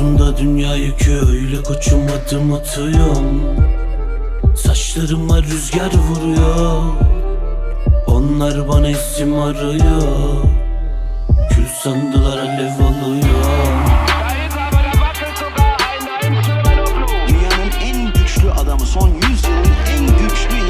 Omzumda dünya yükü öyle koçum adım atıyorum Saçlarıma rüzgar vuruyor Onlar bana isim arıyor Kül sandılar alev alıyor. Dünyanın en güçlü adamı, son 100 yılın en güçlü.